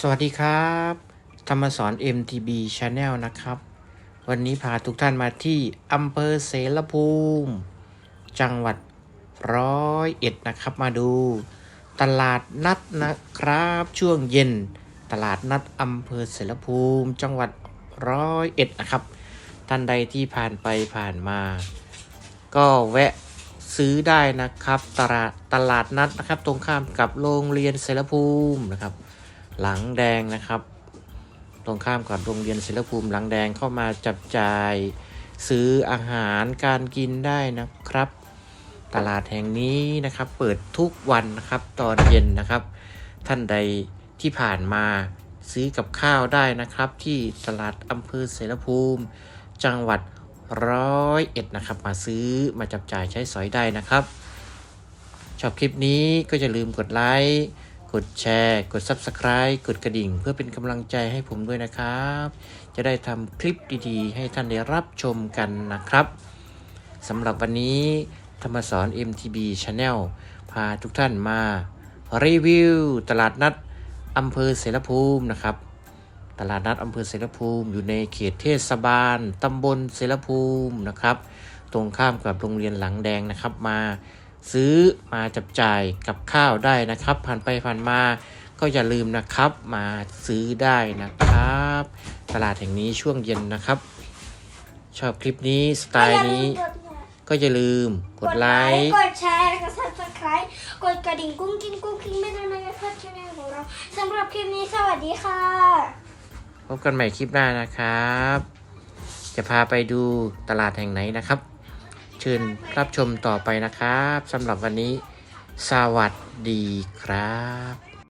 สวัสดีครับ ธรรมสอน MTB Channel นะครับ วันนี้พาทุกท่านมาที่อำเภอเสรภูมิ จังหวัดร้อยเอ็ดนะครับ มาดู ตลาดนัดนะครับ ช่วงเย็น ตลาดนัดอำเภอเสรภูมิ จังหวัดร้อยเอ็ดนะครับ ท่านใดที่ผ่านไปผ่านมา ก็แวะซื้อได้นะครับ ตลาดตลาดนัดนะครับ ตรงข้ามกับโรงเรียนเสรภูมินะครับ หลังแดงนะครับ ตรงข้ามกับโรงเรียนศิลภูมิหลังแดงเข้ามาจับจ่าย ซื้ออาหารการกินได้นะครับ ตลาดแห่งนี้นะครับ เปิดทุกวันนะครับตอนเย็นนะครับ ท่านใดที่ผ่านมาซื้อกับข้าวได้นะครับ ที่ตลาดอำเภอเสรภูมิ จังหวัดร้อยเอ็ดนะครับ มาซื้อมาจับจ่ายใช้สอยได้นะครับ ชอบคลิปนี้ก็อย่าลืมกดไลค์ กดแชร์ กด Subscribe กดกระดิ่ง เพื่อเป็นกำลังใจให้ผมด้วยนะครับ จะได้ทำคลิปดีๆ ให้ท่านได้รับชมกันนะครับสำหรับวันนี้ธรรมสอน MTB Channel พาทุกท่านมา รีวิว ตลาดนัดอำเภอเสรภูมินะครับ ตลาดนัดอำเภอเสรภูมิอยู่ในเขตเทศบาลตำบลเสรภูมินะครับ ตรงข้ามกับโรงเรียนหลังแดงนะครับมา ซื้อมาจับจ่ายกับข้าวได้นะครับ ผ่านไปผ่านมาก็อย่าลืมนะครับมาซื้อได้นะครับ ตลาดแห่งนี้ช่วงเย็นนะครับ ชอบคลิปนี้สไตล์นี้ ก็อย่าลืมกดไลค์กดแชร์แล้วก็ subscribe กดกระดิ่งกุ้งกิ้งกุ้งกิ้งไม่ต้องนะครับช่องของเราสำหรับคลิปนี้สวัสดีค่ะ พบกันใหม่คลิปหน้านะครับ จะพาไปดูตลาดแห่งไหนนะครับ เชิญรับชมต่อไปนะครับสำหรับวันนี้ สวัสดีครับ